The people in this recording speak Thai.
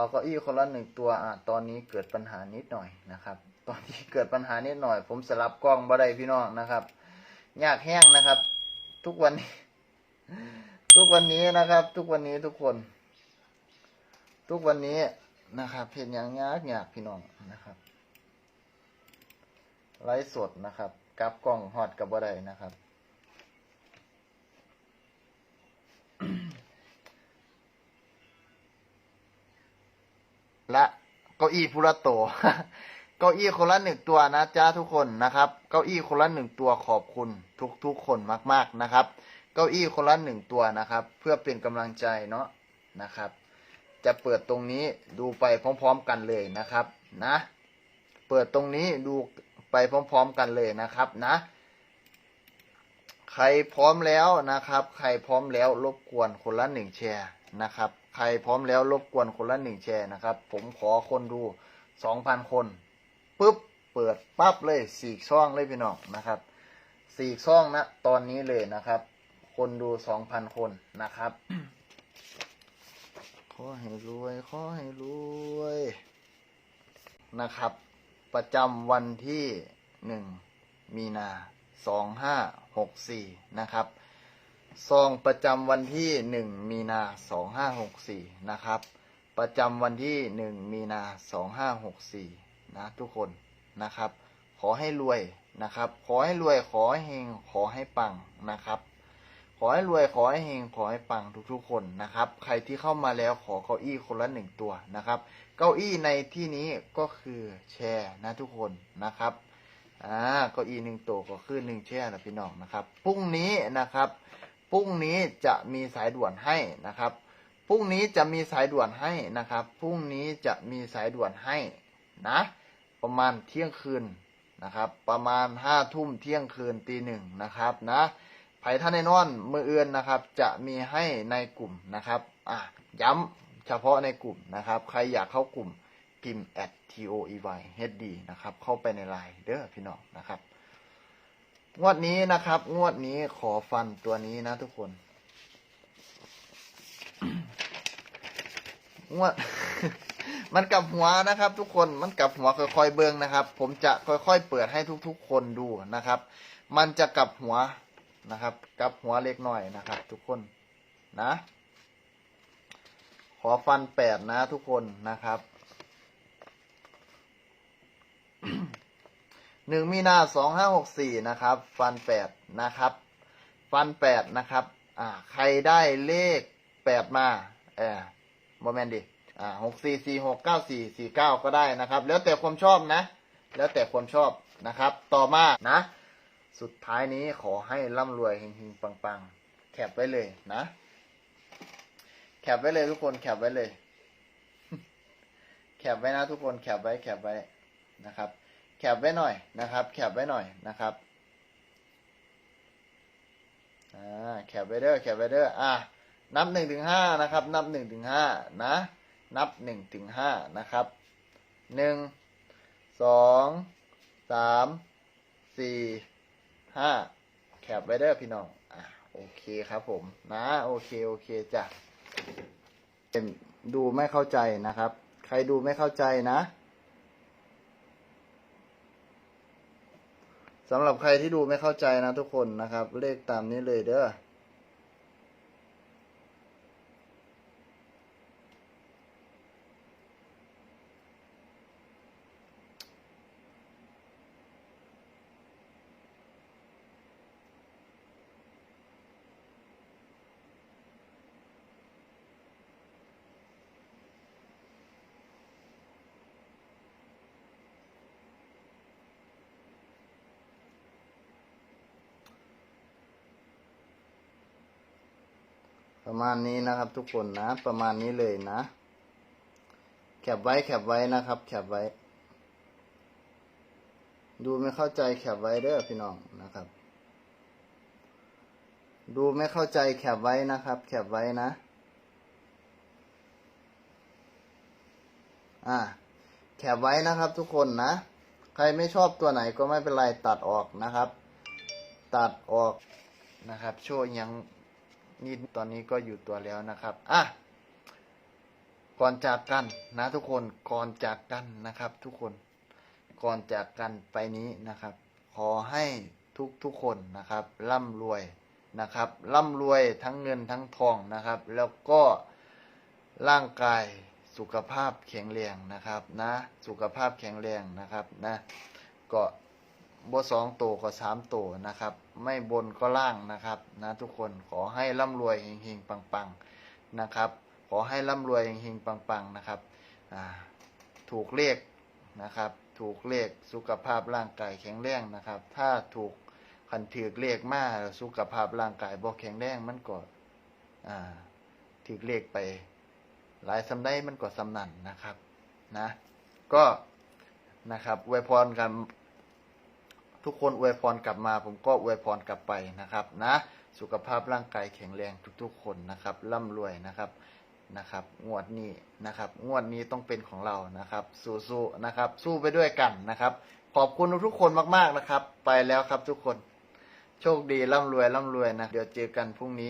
อเก้าอี้คนละหนึ่งตัวอะตอนนี้เกิดปัญหานิดหน่อยนะครับ ตอนนี้เกิดปัญหานิดหน่อย ผมสลับกล้องบ่ได้พี่น้องนะครับ ยากแห้งนะครับ ทุกวันนี้ ทุกวันนี้นะครับ ทุกวันนี้ทุกคน ทุกวันนี้นะครับเห็นอย่างยากยากพี่น้องนะครับไลฟ์สดนะครับกลับกล้องฮอดกับบ่ได้นะครับ และเก้าอี้พุระโต เก้าอี้คนละหนึ่งตัวนะจ้าทุกคนนะครับ เก้าอี้คนละหนึ่งตัวขอบคุณทุกทุกคนมาก ๆนะครับ เก้าอี้คนละหนึ่งตัวนะครับ เพื่อเป็นกำลังใจเนาะนะครับ จะเปิดตรงนี้ดูไปพร้อม ๆ กันเลยนะครับนะ เปิดตรงนี้ดูไปพร้อม ๆ กันเลยนะครับนะ ใครพร้อมแล้วนะครับ ใครพร้อมแล้วรบกวนคนละหนึ่งแชร์นะครับ ใครพร้อมแล้วรบกวนคนละหนึ่งแชร์นะครับ ผมขอคนดูสองพันคนปุ๊บเปิดปั๊บเลยสี่ช่องเลยพี่น้องนะครับสี่ช่องนะตอนนี้เลยนะครับ คนดูสองพันคนนะครับ ขอให้รวย ขอให้รวยนะครับ ประจำวันที่หนึ่งมีนาสองห้า หกสี่นะครับ ซองประจำวันที่หนึ่งมีนาสองห้าหกสี่นะครับ ประจำวันที่หนึ่งมีนาสองห้าหกสี่นะทุกคนนะครับ ขอให้รวยนะครับ ขอให้รวย ขอให้เฮง ขอให้ปังนะครับ ขอให้รวย ขอให้เฮง ขอให้ปังทุกๆคนนะครับ ใครที่เข้ามาแล้วขอเก้าอี้คนละหนึ่งตัวนะครับ เก้าอี้ในที่นี้ก็คือแชร์นะทุกคนนะครับ อ่าเก้าอี้หนึ่งตัวก็คือหนึ่งแชร์นะพี่น้องนะครับพรุ่งนี้นะครับพรุ่งนี้จะมีสายด่วนให้นะครับพรุ่งนี้จะมีสายด่วนให้นะครับพรุ่งนี้จะมีสายด่วนให้นะ ประมาณเที่ยงคืนนะครับ ประมาณห้าทุ่มเที่ยงคืนตีหนึ่งนะครับนะไผ่ท่านในนอนมือเอือนนะครับ จะมีให้ในกลุ่มนะครับอะย้ำเฉพาะในกลุ่มนะครับ ใครอยากเข้ากลุ่มพิมพ์ O E Y hd นะครับ เข้าไปในไลน์เด้อพี่น้องนะครับ งวดนี้นะครับ งวดนี้ขอฟันตัวนี้นะทุกคน งวด มันกลับหัวนะครับ ทุกคนมันกลับหัวค่อยๆเบิ้งนะครับ ผมจะค่อยๆเปิดให้ทุกๆ คนดูนะครับ มันจะกลับหัวนะครับ กลับหัวเล็กน้อยนะครับ ทุกคนนะ ขอฟันแปดนะทุกคนนะครับ หนึ่งมีนาสองห้าหกสี่นะครับ ฟันแปดนะครับ ฟันแปดนะครับ อ่า ใครได้เลขแปดมาเออโมเมนดิ อ่าหกสี่สี่หกเก้าสี่สี่เก้าก็ได้นะครับ แล้วแต่ความชอบนะ แล้วแต่ความชอบนะครับ ต่อมานะ สุดท้ายนี้ขอให้ร่ำรวยเฮงๆปังๆ แคปไว้เลยนะ แคปไว้เลยทุกคนแคปไว้เลย แคปไว้นะทุกคนแคปไว้แคปไว้นะครับ ปไว้หน่อยนะครับ แคปไว้หน่อยนะครับอ่าแคปไว้เด้อแคปไว้เด้ออะนับหนึ่งถึงห้านะครับ นับหนึ่งถึงห้านะ นับหนึ่งถึงห้านะครับหนึ่งสองสามสี่ห้าแคปไว้เด้อพี่น้องอะโอเคครับผมนะโอเคโอเคจ้ะดูไม่เข้าใจนะครับ ใครดูไม่เข้าใจนะ สำหรับใครที่ดูไม่เข้าใจนะทุกคนนะครับ เลขตามนี้เลยเด้อ ประมาณนี้นะครับ ทุกคนนะ ประมาณนี้เลยนะ แคปไว้แคปไว้นะครับ แคปไว้ ดูไม่เข้าใจแคปไว้เด้อพี่น้องนะครับ ดูไม่เข้าใจแคปไว้นะครับ แคปไว้นะ อ่า แคปไว้นะครับ ทุกคนนะ ใครไม่ชอบตัวไหนก็ไม่เป็นไรตัดออกนะครับ ตัดออกนะครับโชว์ยัง นี่ตอนนี้ก็อยู่ตัวแล้วนะครับอะก่อนจากกันนะทุกคนก่อนจากกันนะครับ ทุกคนก่อนจากกันไปนี้นะครับ ขอให้ทุกทุกๆคนนะครับ ร่ำรวยนะครับร่ำรวยทั้งเงินทั้งทองนะครับ แล้วก็ร่างกายสุขภาพแข็งแรงนะครับนะ สุขภาพแข็งแรงนะครับนะก็ บสองโตวก็สามโตนะครับ ไม่บนก็ล่างนะครับนะทุกคนขอให้ร่ำรวยเฮงๆปังๆนะครับ ขอให้ร่ำรวยเฮงๆปังๆนะครับถูกเลขนะครับ ถูกเลขสุขภาพร่างกายแข็งแรงนะครับ ถ้าถูกคันถือเลขมาแล้วสุขภาพร่างกายบ่แข็งแรงมันก็อ่าถือเลขไป หลายสำได้มันก็สำนันนะครับนะ ก็นะครับอวยพรกัน ทุกคนอวยพรกลับมา ผมก็อวยพรกลับไปนะครับนะสุขภาพร่างกายแข็งแรงทุกๆ คนนะครับร่ำรวยนะครับนะครับ งวดนี้นะครับ งวดนี้ต้องเป็นของเรานะครับ สู้ๆนะครับ สู้ไปด้วยกันนะครับ ขอบคุณทุกๆคนมากๆนะครับ ไปแล้วครับทุกคน โชคดีร่ำรวยร่ำรวยนะ เดี๋ยวเจอกันพรุ่งนี้